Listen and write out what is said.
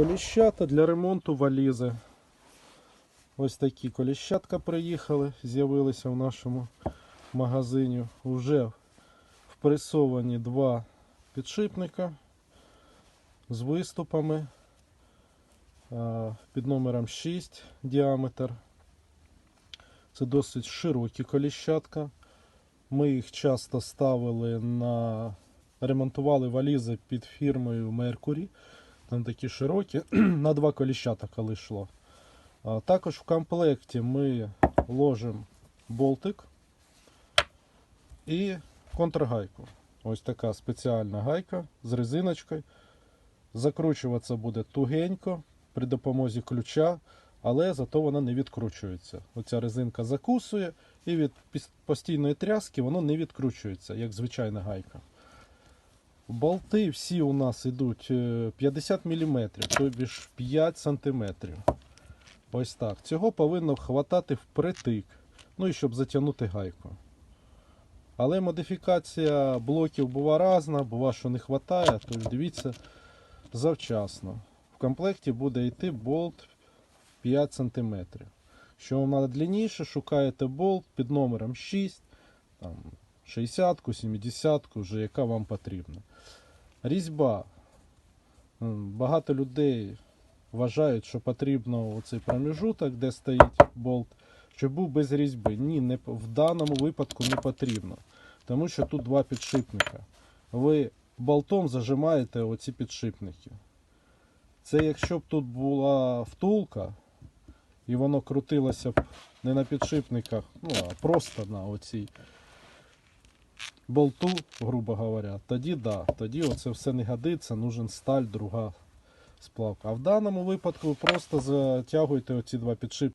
коліщата для ремонту валізи. Ось такі коліщатка приїхали, з'явилися в нашому магазині. Уже впресовані два підшипника з виступами під номером 6 діаметр. Це досить широкі коліщатка. Ми їх часто ставили на ремонтували валізи під фірмою Mercury. Там такі широкі, на два коліщата коли йшло. Також в комплекті ми ложимо болтик і контргайку. Ось така спеціальна гайка з резиночкою. Закручуватися буде тугенько при допомозі ключа, але зато вона не відкручується. Оця резинка закусує і від постійної тряски воно не відкручується, як звичайна гайка. Болти всі у нас йдуть е, 50 мм, тобі ж 5 см. Ось так. Цього повинно хватати впритик. Ну і щоб затягнути гайку. Але модифікація блоків бува різна, бува, що не вистачає, тож дивіться завчасно. В комплекті буде йти болт 5 см. Що вам треба длинніше, шукаєте болт під номером 6, там, 60-ку, 70-ку, вже яка вам потрібна. Різьба. Багато людей вважають, що потрібно оцей проміжуток, де стоїть болт, щоб був без різьби. Ні, не, в даному випадку не потрібно. Тому що тут два підшипника. Ви болтом зажимаєте оці підшипники. Це якщо б тут була втулка, і воно крутилося б не на підшипниках, ну, а просто на оцій болту, грубо говоря, тоді да, тоді оце все не годиться, нужен сталь, друга сплавка. А в даному випадку ви просто затягуєте оці два підшипники.